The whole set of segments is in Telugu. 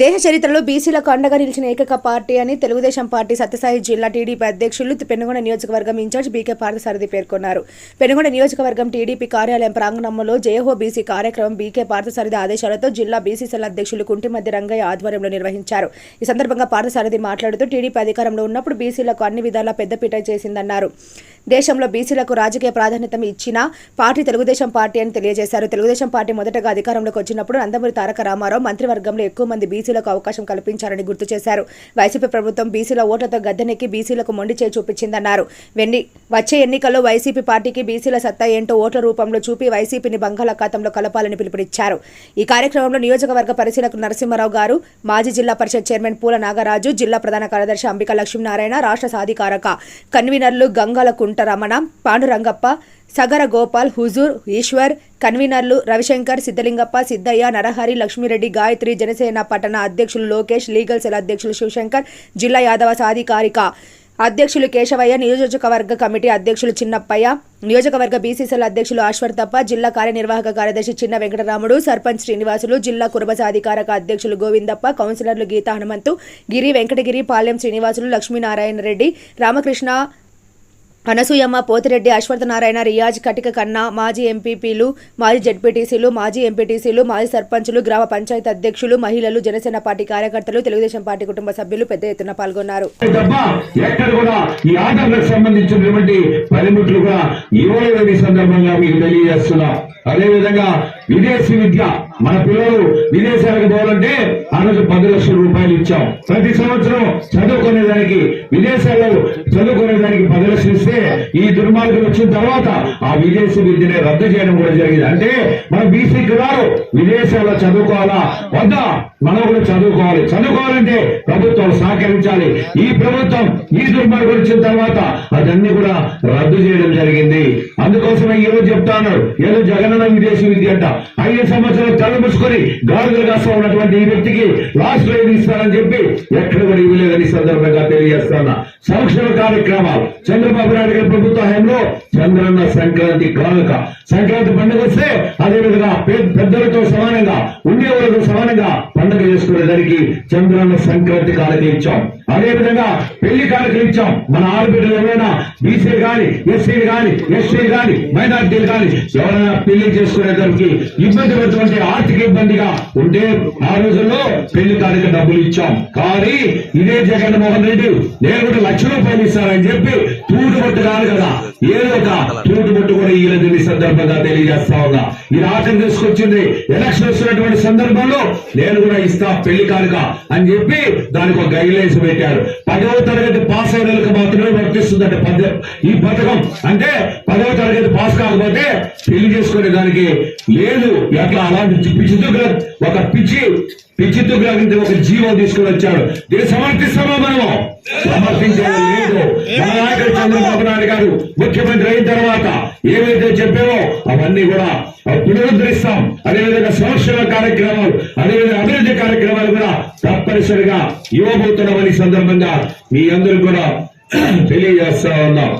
దేశ చరిత్రలో బీసీలకు అండగా నిలిచిన ఏకైక పార్టీ అని తెలుగుదేశం పార్టీ సత్యసాయి జిల్లా టీడీపీ అధ్యక్షులు పెనుగొండ నియోజకవర్గం ఇన్ఛార్జ్ బీకే పార్థసారథి పేర్కొన్నారు. పెనుగొండ నియోజకవర్గం టీడీపీ కార్యాలయం ప్రాంగణంలో జయహో బీసీ కార్యక్రమం బీకే పార్థసారథి ఆదేశాలతో జిల్లా బీసీ సెల్ అధ్యక్షులు కుంటిమద్ది రంగయ్య ఆధ్వర్యంలో నిర్వహించారు. ఈ సందర్భంగా పార్థసారథి మాట్లాడుతూ టీడీపీ అధికారంలో ఉన్నప్పుడు బీసీలకు అన్ని విధాలా పెద్దపీట చేసిందన్నారు. దేశంలో బీసీలకు రాజకీయ ప్రాధాన్యత ఇచ్చిన పార్టీ తెలుగుదేశం పార్టీ అని తెలియజేశారు. తెలుగుదేశం పార్టీ మొదటగా అధికారంలోకి వచ్చినప్పుడు నందమూరి తారక రామారావు మంత్రివర్గంలో ఎక్కువ మంది బీసీ బీసీలకు అవకాశం కల్పించారని గుర్తు చేశారు. వైసీపీ ప్రభుత్వం బీసీల ఓట్లతో గద్దెనెక్కి బీసీలకు మొండి చేయి చూపించిందన్నారు. వెన్ని వచ్చే ఎన్నికల్లో వైసీపీ పార్టీకి బీసీల సత్తా ఏంటో ఓట్ల రూపంలో చూపి వైసీపీని బంగాళాఖాతంలో కలపాలని పిలుపునిచ్చారు. ఈ కార్యక్రమంలో నియోజకవర్గ పరిశీలకులు నరసింహారావు గారు మాజీ జిల్లా పరిషత్ చైర్మన్ పూల నాగరాజు జిల్లా ప్రధాన కార్యదర్శి అంబిక లక్ష్మీనారాయణ రాష్ట్ర సాధికారక కన్వీనర్లు గంగాల కుంట రమణ పాండురంగప్ప సగర గోపాల్ హుజూర్ ఈశ్వర్ కన్వీనర్లు రవిశంకర్ సిద్ధలింగప్ప సిద్ధయ్య నరహరి లక్ష్మీరెడ్డి గాయత్రి జనసేన పట్టణ అధ్యక్షులు లోకేష్ లీగల్ సెల్ అధ్యక్షులు శివశంకర్ జిల్లా యాదవ సాధికారిక అధ్యక్షులు కేశవయ్య నియోజకవర్గ కమిటీ అధ్యక్షులు చిన్నప్పయ్య నియోజకవర్గ బీసీసీల అధ్యక్షులు ఆశ్వర్తప్ప జిల్లా కార్యనిర్వాహక కార్యదర్శి చిన్న వెంకటరాముడు సర్పంచ్ శ్రీనివాసులు జిల్లా కురబ సాధికారక అధ్యక్షులు గోవిందప్ప కౌన్సిలర్లు గీతా హనుమంతు గిరి వెంకటగిరి పాలెం శ్రీనివాసులు లక్ష్మీనారాయణ రెడ్డి రామకృష్ణ అనసూయమ్మ పోతిరెడ్డి అశ్వత్థనారాయణ రియాజ్ కటిక కన్నా మాజీ ఎంపీపీలు మాజీ జడ్పీటీసీలు మాజీ ఎంపీటీసీలు మాజీ సర్పంచులు గ్రామ పంచాయతీ అధ్యక్షులు మహిళలు జనసేన పార్టీ కార్యకర్తలు తెలుగుదేశం పార్టీ కుటుంబ సభ్యులు పెద్ద ఎత్తున పాల్గొన్నారు. అదేవిధంగా విదేశీ విద్య. మన పిల్లలు విదేశాలకు పోవాలంటే ఆ రోజు పది లక్షల రూపాయలు ఇచ్చాం. ప్రతి సంవత్సరం చదువుకునే దానికి విదేశాల్లో చదువుకునే దానికి పది లక్షలు ఇస్తే ఈ దుర్మార్గం వచ్చిన తర్వాత ఆ విదేశీ విద్యని రద్దు చేయడం కూడా జరిగింది. అంటే మన బీసీ కులాలు విదేశాల్లో చదువుకోవాలా? వద్దా? మనం కూడా చదువుకోవాలి. చదువుకోవాలంటే ప్రభుత్వం సహకరించాలి. ఈ ప్రభుత్వం ఈ దుర్మార్గం వచ్చిన తర్వాత అదన్నీ కూడా రద్దు చేయడం జరిగింది. అందుకోసమే ఈ చెప్తా ఉన్నారు ఏదో జగనన్న విదేశీ విద్య అంట. ఐదు సంవత్సరాలు కళ్ళు మూసుకొని కాస్తా ఉన్నటువంటి ఈ వ్యక్తికి లాస్ట్లో ఇస్తానని ఇస్తారని చెప్పి ఎక్కడ కూడా ఇవ్వలేదని సందర్భంగా తెలియజేస్తాను సంక్షేమ కార్యక్రమాలు. చంద్రబాబు నాయుడు గారి ప్రభుత్వ హయాంలో చంద్రన్న సంక్రాంతి కానుక. సంక్రాంతి పండుగ వస్తే అదే విధంగా పెద్దలతో సమానంగా ఉండేవాళ్ళతో సమానంగా పండుగ చేసుకునేదానికి చంద్రన్న సంక్రాంతి కానుక ఇచ్చాం. అదే విధంగా పెళ్ళి కార్యక్రమం ఇచ్చాం మన ఆడబిడ్డలు ఎవరైనా బీసీలు కానీ ఎస్సీలు కానీ ఎస్టీలు కానీ మైనార్టీలు కానీ ఎవరైనా పెళ్ళి చేసుకునేదానికి ఇబ్బంది పడుతుంటే ఆర్థిక ఇబ్బందిగా ఉంటే ఆ రోజుల్లో పెళ్ళి కానుక డబ్బులు ఇచ్చాం. కానీ ఇదే జగన్మోహన్ రెడ్డి నేను కూడా లక్ష రూపాయలు ఇస్తానని చెప్పి తూడు బట్టు కాదు కదా. ఏదో ఒక తూటు కూడా ఈ ఈ సందర్భంగా తెలియజేస్తా ఉన్నా. ఈ రాష్ట్రం తీసుకొచ్చింది ఎలక్షన్ వస్తున్నటువంటి సందర్భంలో నేను కూడా ఇస్తా పెళ్ళి కానుక అని చెప్పి దానికి ఒక గైడ్ లైన్స్ పెట్టారు. పదవ తరగతి పాస్ అయిన మాత్రమే వర్తిస్తుందంటే ఈ పథకం. అంటే పదవ తరగతి పాస్ కాకపోతే పెళ్ళి చేసుకునే దానికి లేదు. ఎట్లా? అలాంటి పిచ్చి ఒక పిచ్చి పిచ్చి దుగ్గుల ఒక జీవో తీసుకుని వచ్చాడు. దీన్ని సమర్థిస్తామా మనము సమర్థించేది లేదు. మన నాయకుడు చంద్రబాబు నాయుడు గారు ముఖ్యమంత్రి అయిన తర్వాత ఏవైతే చెప్పామో అవన్నీ కూడా పునరుద్ధరిస్తాం. అదేవిధంగా సంక్షేమ కార్యక్రమాలు అదేవిధంగా అభివృద్ధి కార్యక్రమాలు కూడా తప్పనిసరిగా ఇవ్వబోతున్నామని సందర్భంగా మీ అందరూ కూడా తెలియజేస్తా ఉన్నాం.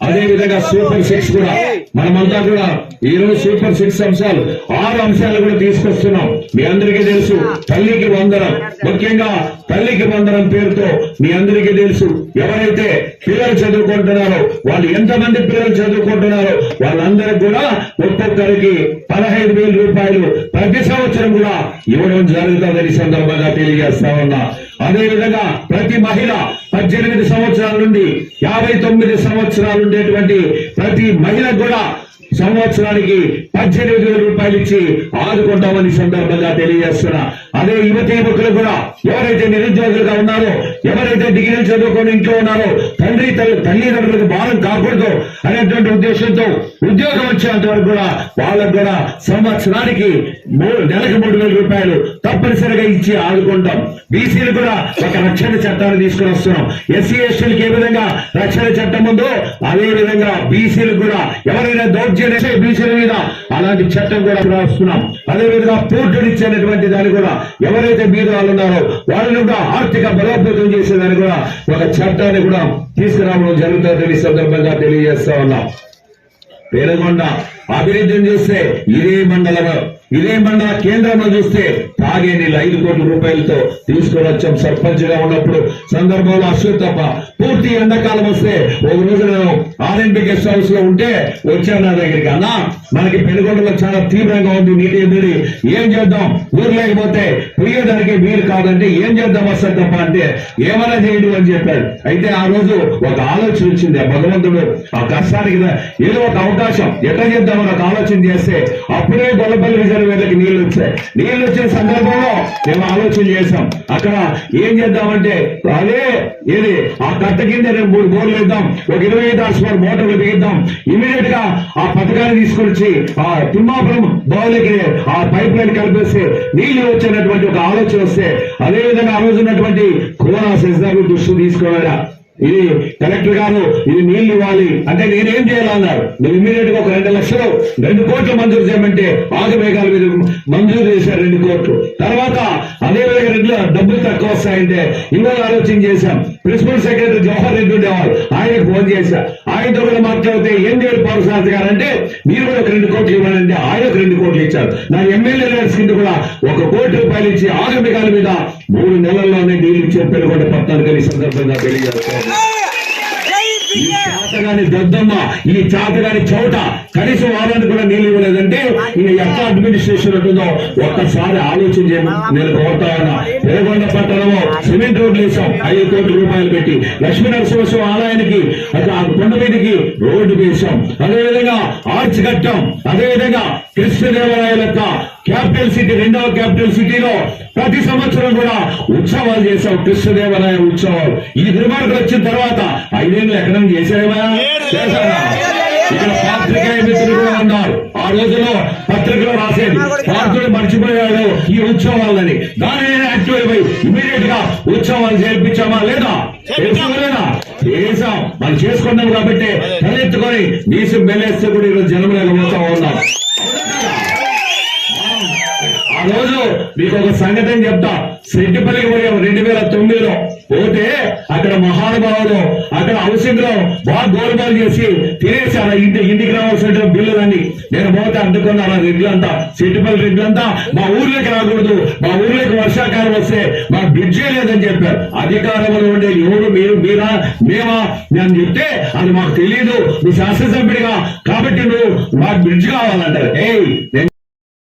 అదే విధంగా సూపర్ సిక్స్ కూడా మనమంతా కూడా ఈ రోజు సూపర్ సిక్స్ అంశాలు ఆరు అంశాలు కూడా తీసుకొస్తున్నాం. మీ అందరికీ తెలుసు తల్లికి వందనం ముఖ్యంగా తల్లికి వందనం పేరుతో మీ అందరికీ తెలుసు ఎవరైతే పిల్లలు చదువుకుంటున్నారో వాళ్ళు ఎంతమంది పిల్లలు చదువుకుంటున్నారో వాళ్ళందరికీ కూడా ఒక్కొక్కరికి పదహైదు వేల రూపాయలు ప్రతి సంవత్సరం కూడా ఇవ్వడం జరుగుతుందని సందర్భంగా తెలియజేస్తా ఉన్నా. అదే విధంగా ప్రతి మహిళ పద్దెనిమిది సంవత్సరాల నుండి యాభై తొమ్మిది సంవత్సరాలు ఉండేటువంటి ప్రతి మహిళకు కూడా సంవత్సరానికి పద్దెనిమిది వేల రూపాయలు ఇచ్చి ఆదుకుంటామని సందర్భంగా తెలియజేస్తున్నా. అదే యువత యువకులు కూడా ఎవరైతే నిరుద్యోగులుగా ఉన్నారో ఎవరైతే డిగ్రీలు చదువుకొని ఇంట్లో ఉన్నారో తండ్రి తల్లి తల్లిదండ్రులకు భారం కాకూడదు అనేటువంటి ఉద్దేశంతో ఉద్యోగం వచ్చేంత వరకు కూడా వాళ్ళకు కూడా సంవత్సరానికి మూడు నెలకు మూడు వేల రూపాయలు తప్పనిసరిగా ఇచ్చి ఆదుకుంటాం. బీసీలు కూడా ఒక రక్షణ చట్టాన్ని తీసుకుని వస్తున్నాం. ఎస్సీ ఎస్టీలకు ఏ విధంగా రక్షణ చట్టం ఉందో అదే విధంగా బీసీలకు కూడా ఎవరైనా దౌర్జన్యం బీసీల మీద అలాంటి చట్టం కూడా వస్తున్నాం అదే విధంగా పోర్టులు ఇచ్చేటువంటి దాన్ని కూడా ఎవరైతే బీదవాళ్ళు ఉన్నారో వాళ్ళని కూడా ఆర్థిక బలోపేతం చేసేదాన్ని కూడా ఒక చట్టాన్ని కూడా తీసుకురావడం జరుగుతుందని సందర్భంగా తెలియజేస్తా ఉన్నాం. పేరగొండ అభివృద్ధిని చూస్తే ఇదే మండలంలో ఇదే మన కేంద్రంలో చూస్తే తాగే నీళ్ళు ఐదు కోట్ల రూపాయలతో తీసుకొని వచ్చాం సర్పంచ్గా ఉన్నప్పుడు సందర్భంలో అశ్వత్ తప్ప పూర్తి ఎండాకాలం వస్తే ఒక రోజు నేను ఆర్ఎన్బి గెస్ట్ హౌస్లో ఉంటే వచ్చాను నా దగ్గరికి. అన్నా మనకి పెనుగొండలో చాలా తీవ్రంగా ఉంది నీటి ఎదురు ఏం చేద్దాం? ఊరు లేకపోతే పోయేదానికి వీలు కాదంటే ఏం చేద్దాం అసలు తప్ప అంటే ఏమైనా చేయడు అని చెప్పాడు. అయితే ఆ రోజు ఒక ఆలోచన వచ్చింది. ఆ భగవంతుడు ఆ కష్టానికి ఏదో ఒక అవకాశం. ఎట్లా చేద్దామని ఒక ఆలోచన చేస్తే అప్పుడే గొల్లపల్లి రిజర్వేర్లకి నీళ్ళు వచ్చాయి నీళ్ళు వచ్చిన సందర్భంలో మేము ఆలోచన చేశాం. అక్కడ ఏం చేద్దామంటే అదే ఏది ఆ కట్ట కింద రెండు మూడు బోర్లు వేద్దాం ఒక ఇరవై ఐదు హార్స్పవర్ మోటార్లు బిగిద్దాం ఇమీడియట్గా ఆ పథకాన్ని తీసుకొని వచ్చి ఆ తిమ్మాపురం బావులకి ఆ పైప్ లైన్ కలిపేస్తే నీళ్ళు వచ్చినటువంటి ఒక ఆలోచన వస్తే అదే విధంగా ఆ రోజు ఉన్నటువంటి కోనా సెజ్దారు దృష్టి తీసుకోవాలా? ఇది కలెక్టర్ గారు ఇది నీళ్ళు ఇవ్వాలి. అంటే నేనేం చేయాలన్నారు నేను ఇమీడియట్గా ఒక రెండు లక్షలు రెండు కోట్లు మంజూరు చేయమంటే ఆగమేఘాల మీద మంజూరు చేశారు రెండు కోట్లు. తర్వాత ఇంట్లో డబ్బులు తక్కువ వస్తాయంటే ఇంకొక ఆలోచన చేశాం. ప్రిన్సిపల్ సెక్రటరీ జవహర్ రెడ్డి ఉండేవారు ఆయనకు ఫోన్ చేశా. ఆయనతో కూడా మాట్లాడితే ఏం చేయాలి పౌరశాస్త్రి గారు అంటే మీరు కూడా ఒక రెండు కోట్లు ఇవ్వాలంటే ఆయన ఒక రెండు కోట్లు ఇచ్చారు. నా ఎమ్మెల్యే లీడర్స్ కింద కూడా ఒక కోటి రూపాయలు ఇచ్చి ఆగమికాల మీద మూడు నెలల్లోనే నీళ్ళు ఇచ్చే పెరుగుంటే పట్టాను కానీ సందర్భంగా తెలియజేస్తాను. ఈ చాతగాని దద్దమ్మ ఈ చాతగాని చోట కనీసం వారానికి కూడా నీళ్ళు ఇవ్వలేదంటే ఇక ఎట్లా అడ్మినిస్ట్రేషన్ ఉంటుందో ఒక్కసారి ఆలోచన చేయమని నేను కోరుతా ఉన్నా. పెరగొండ పట్టణము సిమెంట్ రోడ్లు వేసాం ఐదు కోట్ల రూపాయలు పెట్టి లక్ష్మీ నరసింహస్వామి ఆలయానికి అక్కడ ఆ కొండ మీదకి రోడ్డు వేసాం అదేవిధంగా ఆర్చ్ కట్టాం. అదేవిధంగా కృష్ణదేవరాయల యొక్క క్యాపిటల్ సిటీ రెండవ క్యాపిటల్ సిటీలో ప్రతి సంవత్సరం కూడా ఉత్సవాలు చేశాం. కృష్ణదేవరాయ ఉత్సవాలు. ఈ దుర్మార్గులు వచ్చిన తర్వాత ఐదేళ్ళు ఎక్కడ చేశారా? చేశారా ఇక్కడ పాత్రికేయ మిత్రులు కూడా ఉన్నారు. ఆ రోజులో పత్రికలో రాసేది పాత్రుడు మర్చిపోయాడు ఈ ఉత్సవాలని. దాని యాక్టివ్ అయిపోయి ఇమీడియట్గా ఉత్సవాలు చేర్పించామా లేదా? లేదా చేసాం మనం చేసుకున్నాం కాబట్టి తలెత్తుకొని నీసు మెల్లేస్తే కూడా ఈరోజు జనం లేకపోతా ఉన్నాం. ఆ రోజు మీకు ఒక సంఘటన చెప్తా. సెట్టిపల్లికి పోయాం రెండు వేల తొమ్మిదిలో. పోతే అక్కడ మహానుభావులు అక్కడ అవసరం బాగా గోల్బాల్ చేసి తినేసి అలా ఇంటి ఇంటికి రావాల్సిన బిల్లులన్నీ. నేను పోతే అందుకున్నాను అలా రెడ్లంతా. సెట్టిపల్లి రెడ్లంతా మా ఊర్లోకి రాకూడదు. మా ఊర్లోకి వర్షాకాలం వస్తే మా బ్రిడ్జే లేదని చెప్పారు. అధికారంలో ఉండే ఎవరు మీరు మీరా మేమా? నేను చెప్తే అది మాకు తెలియదు నువ్వు శాసనసభ్యుడిగా. కాబట్టి నువ్వు మాకు బ్రిడ్జ్ కావాలంటారు. ఏ